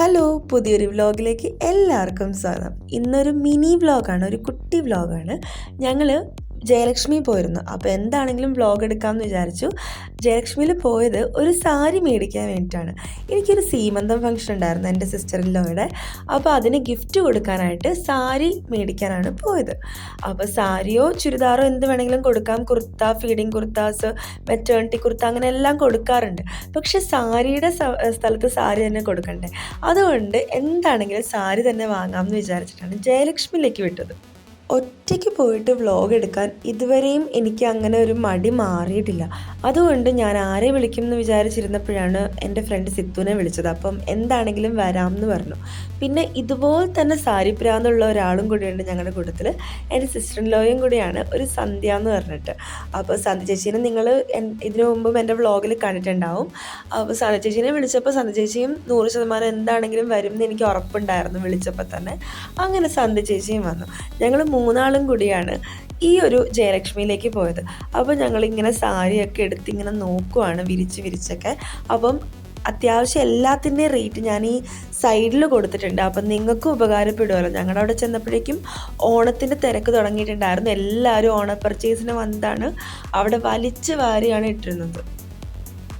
Hello പുതിയൊരു വ്ലോഗിലേക്ക് എല്ലാവർക്കും സ്വാഗതം. ഇന്നൊരു മിനി വ്ലോഗാണ് ഒരു കുട്ടി വ്ലോഗാണ്. ഞങ്ങൾ ജയലക്ഷ്മി പോയിരുന്നു. അപ്പോൾ എന്താണെങ്കിലും വ്ലോഗ് എടുക്കാമെന്ന് വിചാരിച്ചു. ജയലക്ഷ്മിയിൽ പോയത് ഒരു സാരി മേടിക്കാൻ വേണ്ടിയിട്ടാണ്. എനിക്കൊരു സീമന്തം ഫംഗ്ഷൻ ഉണ്ടായിരുന്നു എന്റെ സിസ്റ്ററിലോയുടെ അപ്പോൾ അതിന് ഗിഫ്റ്റ് കൊടുക്കാനായിട്ട് സാരി മേടിക്കാനാണ് പോയത്. അപ്പോൾ സാരിയോ ചുരിദാറോ എന്ത് വേണമെങ്കിലും കൊടുക്കാം. കുർത്ത ഫീഡിങ് കുർത്താസ് മെറ്റേണിറ്റി കുർത്ത അങ്ങനെ എല്ലാം കൊടുക്കാറുണ്ട്. പക്ഷെ സാരിയുടെ സ്ഥലത്ത് സാരി തന്നെ കൊടുക്കണ്ടേ? അതുകൊണ്ട് എന്താണെങ്കിലും സാരി തന്നെ വാങ്ങാമെന്ന് വിചാരിച്ചിട്ടാണ് ജയലക്ഷ്മിയിലേക്ക് വിട്ടത്. ഒറ്റയ്ക്ക് പോയിട്ട് വ്ളോഗ് എടുക്കാൻ ഇതുവരെയും എനിക്ക് അങ്ങനെ ഒരു മടി മാറിയിട്ടില്ല. അതുകൊണ്ട് ഞാൻ ആരെ വിളിക്കും എന്ന് വിചാരിച്ചിരുന്നപ്പോഴാണ് എന്റെ ഫ്രണ്ട് സിത്തുവിനെ വിളിച്ചത്. അപ്പം എന്താണെങ്കിലും വരാം എന്ന് പറഞ്ഞു. പിന്നെ ഇതുപോലെ തന്നെ സാരിപ്രാന്നുള്ള ഒരാളും കൂടിയുണ്ട് ഞങ്ങളുടെ കൂട്ടത്തിൽ. എന്റെ സിസ്റ്റർ ലോയും കൂടിയാണ് ഒരു സന്ധ്യ എന്ന് പറഞ്ഞിട്ട്. അപ്പോൾ സന്ധ്യ ചേച്ചീനെ നിങ്ങൾ ഇതിനു മുമ്പും എന്റെ വ്ളോഗിൽ കണ്ടിട്ടുണ്ടാവും. അപ്പോൾ സന്ധ്യ ചേച്ചീനെ വിളിച്ചപ്പോൾ സന്ധ്യ ചേച്ചിയും നൂറ് ശതമാനം എന്താണെങ്കിലും വരും എന്ന് എനിക്ക് ഉറപ്പുണ്ടായിരുന്നു വിളിച്ചപ്പോൾ തന്നെ. അങ്ങനെ സന്ധ്യ ചേച്ചിയും വന്നു. ഞങ്ങൾ മൂന്നാളും കൂടിയാണ് ഈ ഒരു ജയലക്ഷ്മിയിലേക്ക് പോയത്. അപ്പോൾ ഞങ്ങളിങ്ങനെ സാരിയൊക്കെ എടുത്ത് ഇങ്ങനെ നോക്കുവാണ് വിരിച്ച് വിരിച്ചൊക്കെ. അപ്പം അത്യാവശ്യം എല്ലാത്തിന്റെയും റേറ്റ് ഞാൻ ഈ സൈഡിൽ കൊടുത്തിട്ടുണ്ട്. അപ്പം നിങ്ങൾക്കും ഉപകാരപ്പെടുമല്ലോ. ഞങ്ങളുടെ അവിടെ ചെന്നപ്പോഴേക്കും ഓണത്തിന്റെ തിരക്ക് തുടങ്ങിയിട്ടുണ്ടായിരുന്നു. എല്ലാവരും ഓണ പർച്ചേസിന് വന്നതാണ്. അവിടെ വലിച്ച് വാരിയാണ് ഇട്ടിരുന്നത്.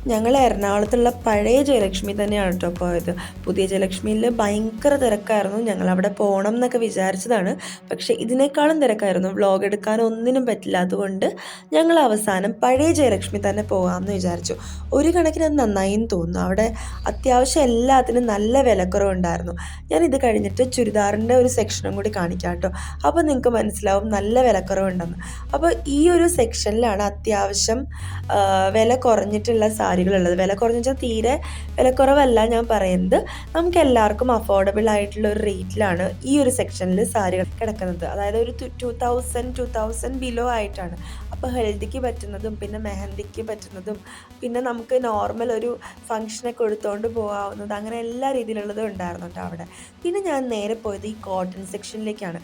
ഞങ്ങൾ എറണാകുളത്തുള്ള പഴയ ജയലക്ഷ്മി തന്നെയാണ് കേട്ടോ പോയത്. പുതിയ ജയലക്ഷ്മിയിൽ ഭയങ്കര തിരക്കായിരുന്നു. ഞങ്ങൾ അവിടെ പോകണം എന്നൊക്കെ വിചാരിച്ചതാണ്. പക്ഷേ ഇതിനേക്കാളും തിരക്കായിരുന്നു. വ്ളോഗ് എടുക്കാൻ ഒന്നിനും പറ്റില്ല. അതുകൊണ്ട് ഞങ്ങൾ അവസാനം പഴയ ജയലക്ഷ്മി തന്നെ പോകാമെന്ന് വിചാരിച്ചു. ഒരു കണക്കിന് അത് നന്നായിന്ന് തോന്നുന്നു. അവിടെ അത്യാവശ്യം എല്ലാത്തിനും നല്ല വിലക്കുറവുണ്ടായിരുന്നു. ഞാൻ ഇത് കഴിഞ്ഞിട്ട് ചുരിദാറിന്റെ ഒരു സെക്ഷനും കൂടി കാണിക്കാം കേട്ടോ അപ്പോൾ നിങ്ങൾക്ക് മനസ്സിലാവും നല്ല വിലക്കുറവുണ്ടെന്ന്. അപ്പോൾ ഈ ഒരു സെക്ഷനിലാണ് അത്യാവശ്യം വില കുറഞ്ഞിട്ടുള്ള സാരികളുള്ളത് വില കുറഞ്ഞ വെച്ചാൽ തീരെ വിലക്കുറവല്ല ഞാൻ പറയുന്നത്. നമുക്ക് എല്ലാവർക്കും അഫോർഡബിൾ ആയിട്ടുള്ള ഒരു റേറ്റിലാണ് ഈ ഒരു സെക്ഷനിൽ സാരികൾ കിടക്കുന്നത്. അതായത് ഒരു two thousand two thousand below ആയിട്ടാണ്. അപ്പോൾ ഹെൽദിക്ക് പറ്റുന്നതും പിന്നെ മെഹന്തിക്ക് പറ്റുന്നതും പിന്നെ നമുക്ക് നോർമൽ ഒരു ഫങ്ഷനൊക്കെ എടുത്തുകൊണ്ട് പോകാവുന്നത് അങ്ങനെ എല്ലാ രീതിയിലുള്ളതും ഉണ്ടായിരുന്നു കേട്ടോ അവിടെ. പിന്നെ ഞാൻ നേരെ പോയത് ഈ കോട്ടൺ സെക്ഷനിലേക്കാണ്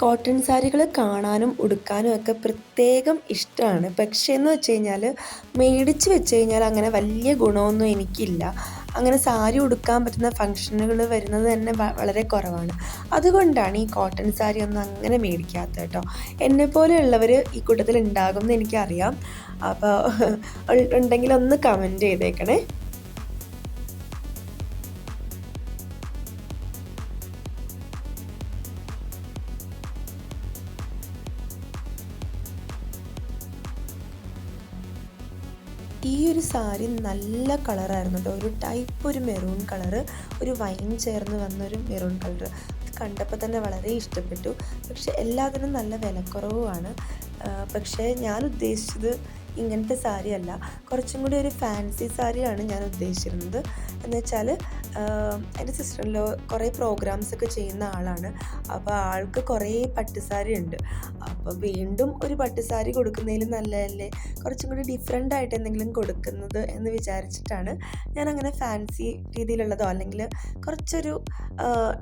കോട്ടൺ സാരികൾ കാണാനും ഉടുക്കാനും ഒക്കെ പ്രത്യേകം ഇഷ്ടമാണ് പക്ഷേ എന്ന് വെച്ച് കഴിഞ്ഞാൽ മേടിച്ച് വെച്ച് കഴിഞ്ഞാൽ അങ്ങനെ വലിയ ഗുണമൊന്നും എനിക്കില്ല. അങ്ങനെ സാരി ഉടുക്കാൻ പറ്റുന്ന ഫങ്ഷനുകൾ വരുന്നത് തന്നെ വളരെ കുറവാണ്. അതുകൊണ്ടാണ് ഈ കോട്ടൺ സാരി ഒന്നും അങ്ങനെ മേടിക്കാത്തത് കേട്ടോ. എന്നെ പോലെയുള്ളവർ ഈ കൂട്ടത്തിൽ ഉണ്ടാകും എന്ന് എനിക്കറിയാം. അപ്പോൾ ഉണ്ടെങ്കിൽ ഒന്ന് കമന്റ് ചെയ്തേക്കണേ. ഈ ഒരു സാരി നല്ല കളറായിരുന്നു കേട്ടോ. ഒരു ടൈപ്പ് ഒരു മെറൂൺ കളറ് ഒരു വൈൻ ചേർന്ന് വന്നൊരു മെറൂൺ കളറ് അത് കണ്ടപ്പോൾ തന്നെ വളരെ ഇഷ്ടപ്പെട്ടു. പക്ഷേ എല്ലാത്തിനും നല്ല വിലക്കുറവുമാണ്. പക്ഷേ ഞാൻ ഉദ്ദേശിച്ചത് ഇങ്ങനത്തെ സാരി അല്ല. കുറച്ചും കൂടി ഒരു ഫാൻസി സാരിയാണ് ഞാൻ ഉദ്ദേശിച്ചിരുന്നത്. എന്ന് വെച്ചാൽ എന്റെ സിസ്റ്ററിലോ കുറേ പ്രോഗ്രാംസ് ഒക്കെ ചെയ്യുന്ന ആളാണ്. അപ്പോൾ ആൾക്ക് കുറേ പട്ടുസാരി ഉണ്ട്. അപ്പോൾ വീണ്ടും ഒരു പട്ടുസാരി കൊടുക്കുന്നതിൽ നല്ലതല്ലേ? കുറച്ചും കൂടി ഡിഫറെന്റ് ആയിട്ട് എന്തെങ്കിലും കൊടുക്കുന്നത് എന്ന് വിചാരിച്ചിട്ടാണ് ഞാൻ അങ്ങനെ ഫാൻസി രീതിയിലുള്ളതോ അല്ലെങ്കിൽ കുറച്ചൊരു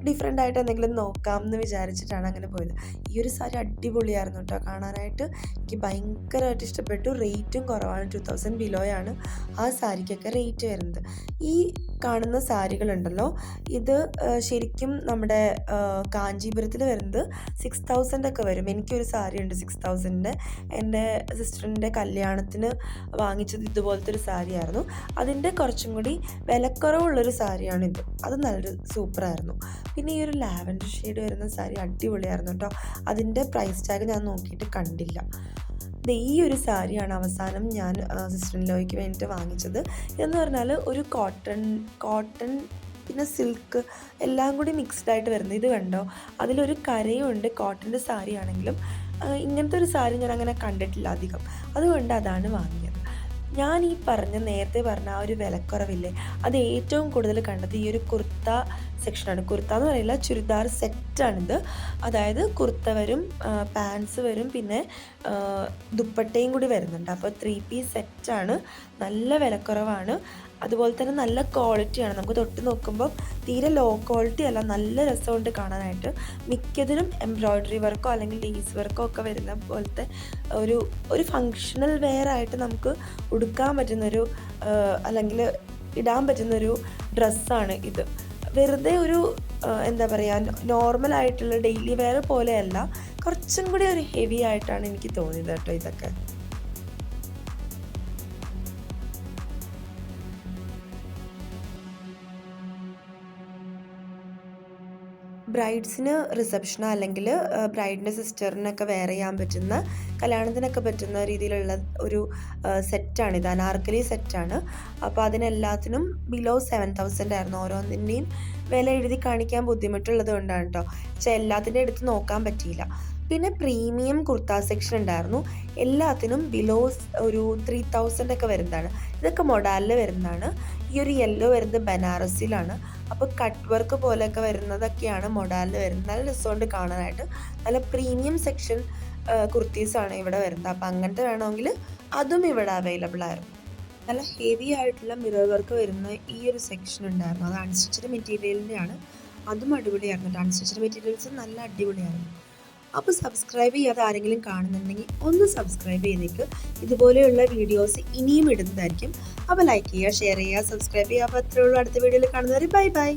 ഡിഫറെന്റ് ആയിട്ട് എന്തെങ്കിലും നോക്കാം എന്ന് വിചാരിച്ചിട്ടാണ് അങ്ങനെ പോയത്. ഈ ഒരു സാരി അടിപൊളിയായിരുന്നു കേട്ടോ. കാണാനായിട്ട് എനിക്ക് ഭയങ്കരമായിട്ട് ഇഷ്ടപ്പെട്ടു. റേറ്റും കുറവാണ് ടു തൗസൻഡ് ബിലോയാണ് ആ സാരിക്കൊക്കെ റേറ്റ് വരുന്നത്. ഈ കാണുന്ന സാരികളുണ്ടല്ലോ ഇത് ശരിക്കും നമ്മുടെ കാഞ്ചീപുരത്തിൽ വരുന്നത് സിക്സ് തൗസൻഡ് ഒക്കെ വരും. എനിക്കൊരു സാരി ഉണ്ട് സിക്സ് തൗസൻഡിന്റെ എന്റെ സിസ്റ്ററിന്റെ കല്യാണത്തിന് വാങ്ങിച്ചത് ഇതുപോലത്തെ ഒരു സാരിയായിരുന്നു. അതിന്റെ കുറച്ചും കൂടി വിലക്കുറവുള്ളൊരു സാരിയാണിത്. അത് നല്ലൊരു സൂപ്പറായിരുന്നു. പിന്നെ ഈ ഒരു ലാവൻഡർ ഷെയ്ഡ് വരുന്ന സാരി അടിപൊളിയായിരുന്നു കേട്ടോ. അതിന്റെ പ്രൈസ് ടാഗ് ഞാൻ നോക്കിയിട്ട് കണ്ടില്ല. ഈ ഒരു സാരിയാണ് അവസാനം ഞാൻ സിസ്റ്ററിലോയ്ക്ക് വേണ്ടിയിട്ട് വാങ്ങിച്ചത്. എന്ന് പറഞ്ഞാൽ ഒരു കോട്ടൺ കോട്ടൺ പിന്നെ സിൽക്ക് എല്ലാം കൂടി മിക്സ്ഡ് ആയിട്ട് വരുന്നത്. ഇത് കണ്ടോ? അതിലൊരു കരയുണ്ട് കോട്ടന്റെ സാരി ആണെങ്കിലും ഇങ്ങനത്തെ ഒരു സാരി ഞാൻ അങ്ങനെ കണ്ടിട്ടില്ല അധികം. അതുകൊണ്ട് അതാണ് വാങ്ങിയത്. ഞാൻ ഈ പറഞ്ഞ നേരത്തെ പറഞ്ഞ ആ ഒരു വിലക്കുറവില്ലേ അത് ഏറ്റവും കൂടുതൽ കണ്ടത് ഈ ഒരു കുർത്ത സെക്ഷനാണ് കുർത്ത എന്ന് പറയില്ല ചുരിദാർ സെറ്റാണിത് അതായത് കുർത്ത വരും പാൻസ് വരും പിന്നെ ദുപ്പട്ടയും കൂടി വരുന്നുണ്ട്. അപ്പോൾ ത്രീ പീസ് സെറ്റാണ് നല്ല വിലക്കുറവാണ്. അതുപോലെ തന്നെ നല്ല ക്വാളിറ്റിയാണ് നമുക്ക് തൊട്ട് നോക്കുമ്പോൾ തീരെ ലോ ക്വാളിറ്റി അല്ല നല്ല രസമുണ്ട് കാണാനായിട്ട്. മിക്കതിനും എംബ്രോയ്ഡറി വർക്കോ അല്ലെങ്കിൽ ലേസ് വർക്കോ ഒക്കെ വരുന്ന പോലത്തെ ഒരു ഒരു ഫങ്ഷണൽ വെയർ ആയിട്ട് നമുക്ക് ഉടുക്കാൻ പറ്റുന്നൊരു അല്ലെങ്കിൽ ഇടാൻ പറ്റുന്നൊരു ഡ്രസ്സാണ് ഇത്. വെറുതെ ഒരു എന്താ പറയുക നോർമൽ ആയിട്ടുള്ള ഡെയിലി വെയർ പോലെയല്ല കുറച്ചും കൂടി ഒരു ഹെവി ആയിട്ടാണ് എനിക്ക് തോന്നിയത് കേട്ടോ ഇതൊക്കെ. ബ്രൈഡ്സിന് റിസപ്ഷനോ അല്ലെങ്കിൽ ബ്രൈഡിന്റെ സിസ്റ്ററിനൊക്കെ വെയർ ചെയ്യാൻ പറ്റുന്ന കല്യാണത്തിനൊക്കെ പറ്റുന്ന രീതിയിലുള്ള ഒരു സെറ്റാണ്. ഇത് അനാർക്കലി സെറ്റാണ്. അപ്പോൾ അതിനെല്ലാത്തിനും ബിലോ സെവൻ തൗസൻഡ് ആയിരുന്നു ഓരോന്നിന്റെയും വില എഴുതി കാണിക്കാൻ ബുദ്ധിമുട്ടുള്ളത് കൊണ്ടാണ് കേട്ടോ പക്ഷേ എല്ലാത്തിന്റെ എടുത്ത് നോക്കാൻ പറ്റിയില്ല. പിന്നെ പ്രീമിയം കുർത്ത സെക്ഷൻ ഉണ്ടായിരുന്നു. എല്ലാത്തിനും ബിലോ ഒരു ത്രീ തൗസൻഡ് ഒക്കെ വരുന്നതാണ്. ഇതൊക്കെ മൊഡാലിൽ വരുന്നതാണ്. ഈ ഒരു യെല്ലോ വരുന്നത് ബനാറസിലാണ്. അപ്പോൾ കട്ട് വർക്ക് പോലെയൊക്കെ വരുന്നതൊക്കെയാണ് മൊഡാലിൽ വരുന്നത്. നല്ല രസമുണ്ട് കാണാനായിട്ട്. നല്ല പ്രീമിയം സെക്ഷൻ കുർത്തീസാണ് ഇവിടെ വരുന്നത്. അപ്പോൾ അങ്ങനത്തെ വേണമെങ്കിൽ അതും ഇവിടെ അവൈലബിൾ ആയിരുന്നു. നല്ല ഹെവി ആയിട്ടുള്ള മിറർ വർക്ക് വരുന്ന ഈ ഒരു സെക്ഷൻ ഉണ്ടായിരുന്നു. അത് അൺസ്റ്റിച്ചഡ് മെറ്റീരിയലിന്റെയാണ് അതും അടിപൊളിയായിരുന്നു. അൺസ്റ്റിച്ചഡ് മെറ്റീരിയൽസ് നല്ല അടിപൊളിയായിരുന്നു. അപ്പോൾ സബ്സ്ക്രൈബ് ചെയ്യാതെ ആരെങ്കിലും കാണുന്നുണ്ടെങ്കിൽ ഒന്ന് സബ്സ്ക്രൈബ് ചെയ്തേക്ക്. ഇതുപോലെയുള്ള വീഡിയോസ് ഇനിയും ഇടുന്നതായിരിക്കും. അപ്പോൾ ലൈക്ക് ചെയ്യുക ഷെയർ ചെയ്യുക സബ്സ്ക്രൈബ് ചെയ്യുക. അപ്പോൾ അത്രേ ഉള്ളൂ. അടുത്ത വീഡിയോയിൽ കാണുന്നവരെ ബൈ ബൈ